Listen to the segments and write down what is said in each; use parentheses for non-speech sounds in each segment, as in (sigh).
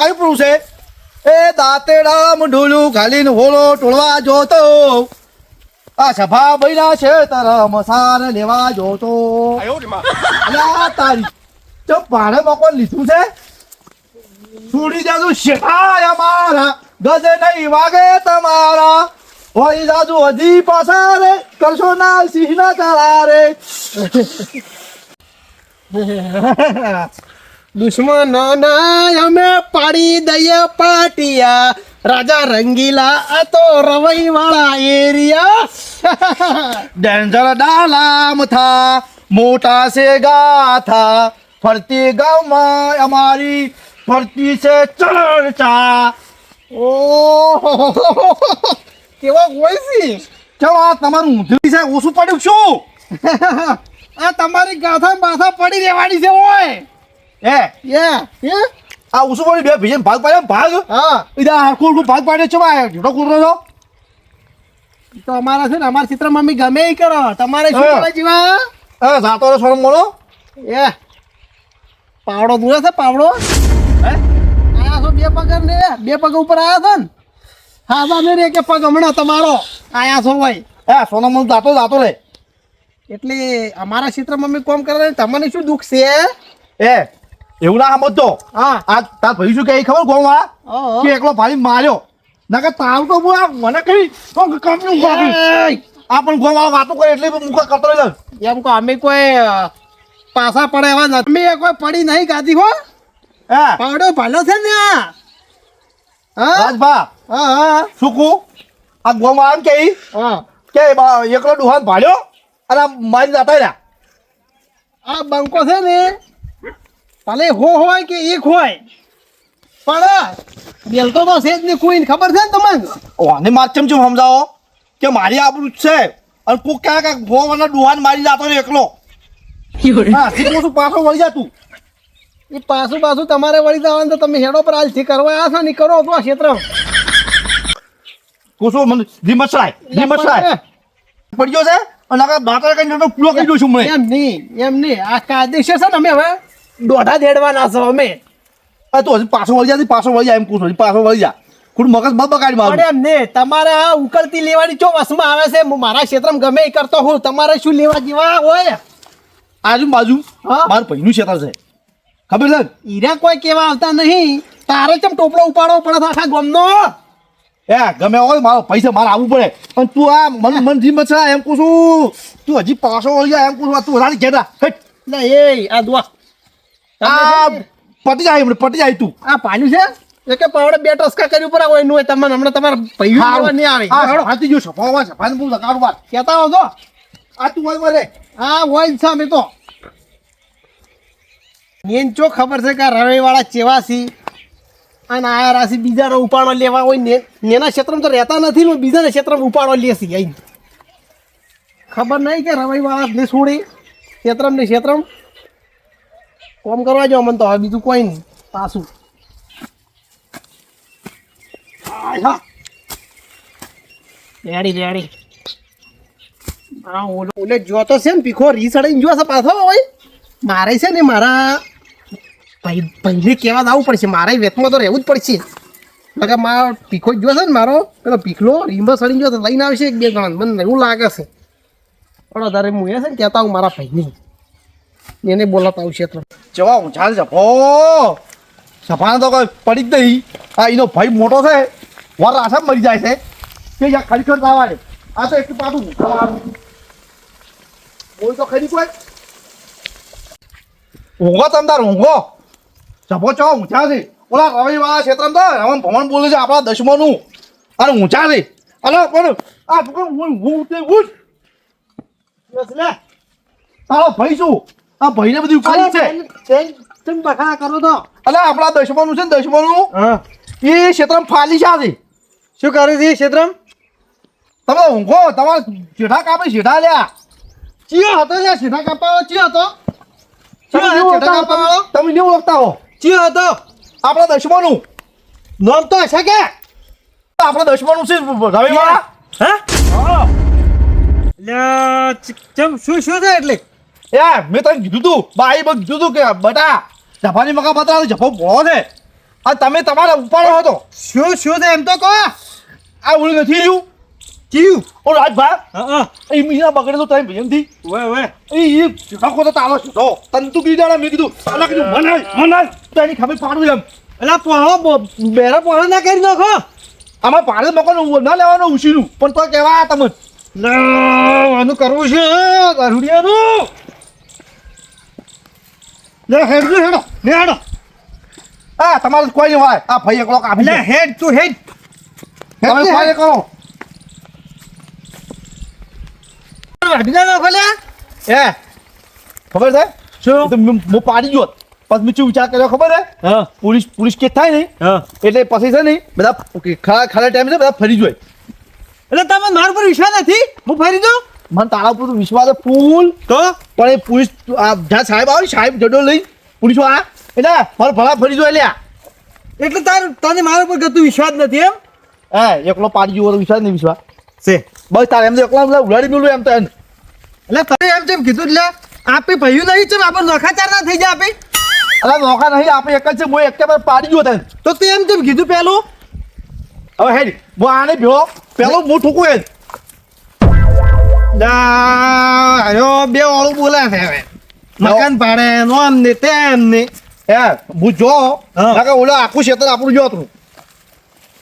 પાણી પૂરું છે. એ દાંતેડા ઢોલું ખાલીને હોળો ટોળવા જોતો. આ સભા બૈના છે તારા મસાન લેવા જોતો. અલ્યા તારી તો ભાડે મકોન લીધું છે? છોડી જાજુ શેઠાય અમારા ગજે નહીં વાગે તમારા. વળી જાજુ હજી પાછા રે. કરશો ના સિંહ ના ચાલા રે. (laughs) દુશ્મનો અમે પાડી દઈએ પાટિયા. રાજા રંગીલા આ તો રવઈ વાળા એરિયા. ડેન્જર ડાલામ થા મોટા સે ગાથા ફરતી ગામમાં અમારી ફરતી છે ચર્ચા ઓહો. કેવા હોય છે ચલો આ તમારું ઊંધું છે ઓછું પડ્યું શું? આ તમારી ગાથા માથા પડી રહેવાની છે ઓય. એ યે હે? આ ઓછું પડ્યું બે ભીજન ભાગ પાડ્યો ને ભાગ? હા. ઇધા હરખું હરખું ભાગ પાડ્યો છે ભાઈ. ઝૂઠો કૂતરો છો? તો અમારા છે ને અમારા ચિત્ર મમ્મી ગમે એ કરો. તમારે શું હા. કરે જીવા? એ જાતો રે સોનમ બોલો. એ. પાવડો દૂર છે પાવડો? હે? આયા છો બે પગ ને? બે પગ ઉપર આયા છો ને? હા બા રે કે પગ હમણાં તમારો. આયા છો ભાઈ. એ સોનમ બોલ જાતો જાતો રે એટલે અમારા ક્ષેત્ર મમ્મી કોમ કરે તમને શું દુઃખ છે? એ એવું ના સમજતો. હા. આ તાર ભાઈ શું કે ખબર ગોળ વાળા કે એકલો ભાઈ માર્યો. ના કે તાવ તો હું આ મને કઈ કંપની આ પણ ગોળ વાતો કરે એટલે મુખ કરતો રહી એમ કહો અમે કોઈ પાસા પડે એવા નથી. અમે કોઈ પડી નહીં ગાધી હો. હા? પાવડો ભાલો છે ને આ. હા? રાજભા હા હા શું કહું? આ ગોમ આમ કે હા. કે એકલો ડુહાન ભાડ્યો અને મારી દાતા રહ્યા. આ બંકો છે ને. ભલે હો હોય કે એક હોય પણ બેલતો તો છે જ નહીં કોઈ ખબર છે ને તમને? ઓને માર ચમ ચમ સમજાવો? કે મારી આબરૂ જ છે. અને કોક ક્યાં ભો ભોવાના ડુહાન મારી જાતો રહ્યો એકલો. હા સીધું શું પાછો વળી જતું. એ પાછું પાછું તમારે વળી જવાનું તો તમે હેડો પર હાલથી કરવા આ છો ને કરો તો આ ક્ષેત્ર. કોસો મને ધીમસરાય ધીમસરાય પડ્યો છે? અને આગળ દાંતરા કઈ પૂરો કરી દઉં છું મને એમ નહીં એમ નહીં. આ કાયદેસર છે ને અમે હવે. દોઢા દેડવાના છો અમે. આ તો હજી પાછો વળી જાય પાછો વળી જાય એમ કહું પાછો વળી જા ખુદ મગજ બબ બગાડી મારું. એમ ને તમારે આ ઉકળતી લેવાની ચો વસમાં આવે છે? હું મારા ક્ષેત્રમાં ગમે એ કરતો હું તમારે શું લેવા જેવા હોય? આજુબાજુ. મારું ભાઈનું ક્ષેત્ર છે. ખબર છે? ને? હીરા કોઈ કેવા આવતા નહીં. તારે ચમ ટોપલો ઉપાડવો પડે છે આખા ગમનો? એ ગમે હોય મારો પૈસા મારે આવવું પડે. પણ તું આ મન મન ધીમસરાય એમ કહું છું. તું હજી પાછો વળી જા એમ કહું છું. તું વધારે ઘેરા હેટ. લે એ આ દુઆ. આ પટી જાય હમણાં પટી જાય તું. આ પાણી છે? કે પાવડે બે ટસકા કરી ઉપર હોય એનું હોય તમને હમણાં તમારે પૈયું આવવા નહીં આવે. હા હાથી જો સફાવા સફાને બહુ લગાડું વાત કહેતા હો તો. આ તું હોય મારે. આ હોય છે અમે તો. નેન ચો ખબર છે કે રવિવાળા ચેવાસી અને આ રાશિ બીજાનો ઉપાડો લેવા હોય ને નેના ક્ષેત્રમાં તો રહેતા નથી ને બીજાના ક્ષેત્રમાં ઉપાડો લેસી અહીં. ખબર નહીં કે રવિવાળા ને છોડી ક્ષેત્રમ ને ક્ષેત્રમ. કોમ કરવા જાવ મને તો હવે બીજું કોઈ નહીં, પાછું. Ready ready. ઓલો જોતો છે ને પીખો રીસડાઈને જોશે પાછો હોય મારે છે ને મારા ભાઈ ભાઈને કહેવા આવવું પડશે, મારે વેતમાં તો રહેવું જ પડશે. લગા મારો પીખો જ જોશે ને મારો, પેલો પીખલો રીંબો સડીને જોશે લઈને આવશે એક બે ગણ મને એવું લાગે છે. પણ વધારે હું એ છે ને કહેતા હું મારા ભાઈને. એને બોલાતા આવશે તો જવા હું ચાલ સફો સફાને તો કોઈ પડી જ નહીં. આ એનો ભાઈ મોટો છે. વાર આસામ મરી જાય છે. કે યા ખરેખર દાવા આ તો એટલું પાડું. બોલ તો ખરી કોઈ. ઊંઘો તમદાર ઊંઘો. જપો ચો ઊંચા છે. ઓલા રવિવાળા ક્ષેત્રમાં તો રમણ ભમણ બોલે છે આપણા દશમનું. અને ઊંચા છે. અરે, પણ આ હું હું ઉઠે ઉઠ તારો ભાઈ શું? આ ભાઈને બધી ઉકાળી છે. તેમ બખા કરો તો. અલા આપણા દશમનું છે ને દશમનું? હા. એ ક્ષેત્રમ ફાલી છે શું કરે છે ક્ષેત્રમ? તમે ઊંઘો તમારે શેઠા કાપે શેઠા લ્યા. ચિયો હતો લે સીધા કાપા ચિયો હતો. તમે નહીં ઓળખતા હો, તમે નહીં ઓળખતા હો? ચિયો હતો. આપણા દશમનું. નામ તો હશે કે? આપણા દશમનું છે રવિવાળા હા? ચમ શું શું છે એટલે? એ મેં તને કીધું તું ભાઈ બગ કીધું તું કે બટા જફાની મકા બતા જફો ભોળો છે. આ તમે તમારા ઉપાડો હતો. શું શું છે એમ તો કહો? આ ઓલું નથી રહ્યું. કયું? ઓ રાજભા હા હા. એ મીના બગડે તો તમે ભેમથી વે વે એ એ ઢાકો તો તાલો છો તને તું કીધા મેં કીધું અલા કીધું મનાય મનાય. તો એની ખબર પાડું એમ. એટલે પોહળો બેરા પોહળો ના કરી નાખો. આમાં પાડે મકાન ના લેવાનું ઉછીનું. પણ તો કહેવા તમે? આનું કરવું છે ગરુડિયાનું લે હેડ હેડો લે હેડો. હા તમારે કોઈ નહીં હોય. આ ભાઈ એકલો કાપી લે લે હેડ તું હેડ. તમે હેડ, કરો વાઢી ના નાખો એ ખબર છે? શું? એ તો મેં- હું પાડી ગયો. પછી મેં શું વિચાર કર્યો ખબર હે હા. પોલીસ પોલીસ કેસ થાય ને હા. એટલે પછી છે ને બધા ખરા ખરા ટાઈમે બધા ફરી જોઈ એટલે તમે મારા પર વિશ્વાસ નથી? હું ફરી દઉં મને તારા ઉપર વિશ્વાસ ફૂલ. તો? પણ એ પોલીસ આ જ્યાં સાહેબ આવે સાહેબ જડો લઈ પોલીસો આ. એટલે મારે ભલા ફરી જો લ્યા એટલે તાર તને મારા પર ગતું વિશ્વાસ નથી એમ? હા એકલો પાડી ગયો વિશ્વાસ નહીં વિશ્વાસ. છે. બસ તારે એમ તો એકલા ઉડાડી મેળવું એમ તો એમ. એટલે તને એમ જેમ કીધું એટલે આપે ભયું નહીં છે આપણે નોખાચાર ના થઈ જાય આપે? અરે નોખા નહીં આપણે એક જ છે હું એક પર પાડી ગયો તને. તો તેમ એમ કેમ કીધું પેલું? હવે હેડ હું આને ભ્યો પેલો હું ઠૂકું એ અયો બે વાળું બોલે છે હવે. મકાન પાડે નોમ ને તેમ ને. હે હું જો. ના કે ઓલો આખું ક્ષેત્ર આપણું જો હતું.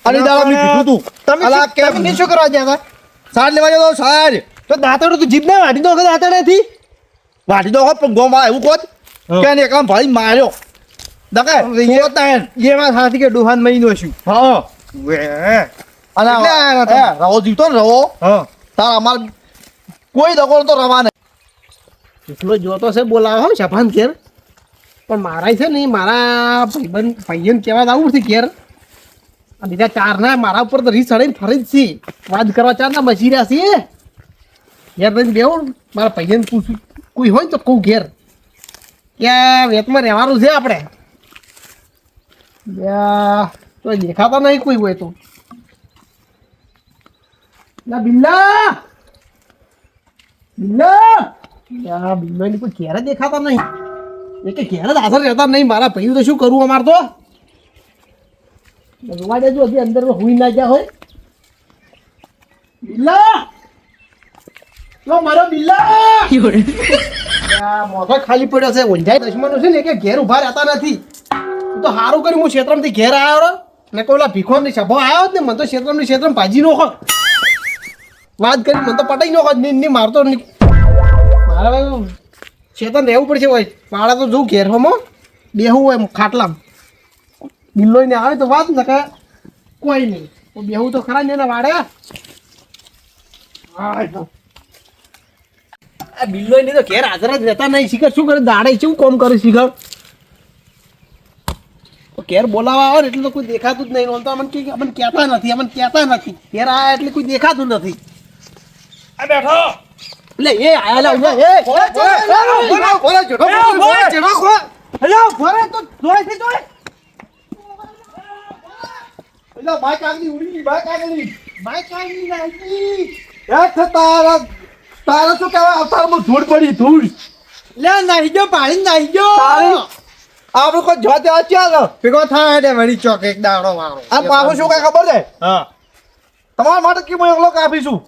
અને દાડા મેં કીધું તું. તમે અલા કેમ? તમે શું કરવા ગયા હતા? સાર લેવા જતો સાર તો દાંતડો તું જીભ ના વાઢી દો દાંતડેથી વાટી દો હોત પણ ગોમાં એવું કોત. કે એને એકલા ભાઈ માર્યો. દકે એ- સુરત ના એન. એ વાત સાચી કે ડુહાન મહિનો છું. હા. વે હે, રવો જીવતો ને રવો. તાર અમાર કોઈ દગો તો રવા નહીં. એટલો જોતો છે બોલાવે હો શફાન ઘેર. પણ મારા છે ને, મારા ભાઈબંધ ભાઈઓને કહેવા જવું છે ઘેર. આ બીજા ચાર ના મારા ઉપર તો રીસ ચડાઈને ફરી જ છે. વાત કરવા ચાર ના બસી રહ્યા છે. ઘેર રહીને બેવું મારા ભાઈને પૂછું. કોઈ હોય તો કહું ઘેર. ક્યાં વેતમાં રહેવાનું છે આપણે? તો દેખાતા નહીં કોઈ હોય તો. ના, બિલ્લા! દેખાતા નહીં. કે ઘેર જ હાજર રહેતા નહીં. મારા ભાઈ તો શું કરવું અમારે તો? અંદર હુઈ ના હોય. બિલ્લા! મારો બિલ્લા! મોઢો ખાલી પડ્યો છે. ઊંઝાઈ દુશ્મનો છે ને કે ઘેર ઊભા રહેતા નથી. તો સારું કર્યું, હું ક્ષેત્રમથી ઘેર આવ્યો. ને કોઈ ભીખો ની સભા આવ્યો ને. મને તો ક્ષેત્રમની ક્ષેત્રમ ભાજી નો વાત કરી, મને તો પટાઈ નો નહીં મારતો નહીં. મારે ભાઈ ચેતન રહેવું પડશે ભાઈ. મારે તો જોઉં ઘેર હમો બેહું હોય ખાટલામ. બિલ્લો ને આવે તો વાત ને કે કોઈ નહીં. બેહું તો ખરા ને એના વાડે. આ બિલ્લો ને તો ઘેર હાજર જ રહેતા નહીં. શીખર, શું કરે? દાડે શું કોમ કરે શીખર? ઘેર બોલાવા આવે એટલે તો કોઈ દેખાતું જ નહીં. તો અમને કે અમને કહેતા નથી, અમને કહેતા નથી. ઘેર આયા એટલે કોઈ દેખાતું નથી. બેઠો લે એ આયા લે અહીંયા, એ બોલે, બોલે, બોલે, બોલે, જેઠો, બોલે, બોલે. જેડો ખો હેલો ભરે તો જોઈ થી જોઈ એટલે બાઈક આગળી ઉડી ગઈ, બાઈક આગળી. બાઈક આવી એ તારા તારા શું કહેવાય અવતારમાં ધૂળ પડી ધૂળ લે નાહી ગયો પાણી નાહી ગયો આપણે કોઈ જો ત્યાં ચાલો ભેગો થાય ને વળી ચોક એક દાડો વાળો આ પાછું શું કઈ ખબર છે હા તમારા માટે કે હું એકલો કાપીશું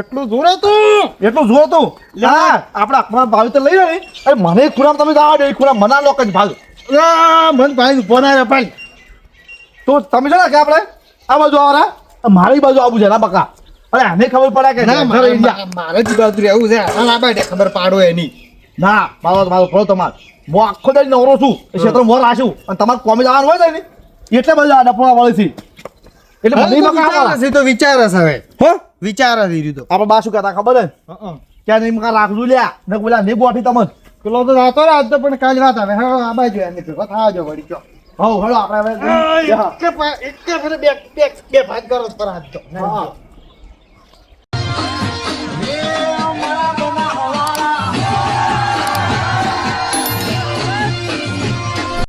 એટલું જોરે તું એટલું જો તું લે. આપણા આપણા ભાવ તો લઈ લે અરે મને ખુરામ તમે જાવ દે ખુરામ મના લોક જ ભાલ મન ભાઈ ફોન ના ભાઈ. તો તમે છે કે આપણે? આ બાજુ આવરા મારી બાજુ આવું છે ના બકા. અરે આને ખબર પડે કે ના. મારે મારે જ બાજુ રહેવું છે. આ ના બાય ખબર પાડો એની. ના મારો મારો ફોન તમાર. હું આખો દાડી નવરો છું. ક્ષેત્ર મોર આશું અને તમારે કોમે જવાનું હોય ને? એટલે બધા આ વાળી છે એટલે મને તો વિચાર હશે હવે. હો? વિચાર હશે દીધો આપણે બા શું કહેતા ખબર હે ત્યાં નહીં મકા રાખજો લ્યા. ને પેલા નહીં ગોઠી તમને. પેલો તો રાતો રાત તો પણ કાલ રાત આવે. હા આ બાજુ એને ભેગો થાજો વળી ચો હો હળો આપણે બે બે ભાગ કરો જ પર હાથ તો. હા.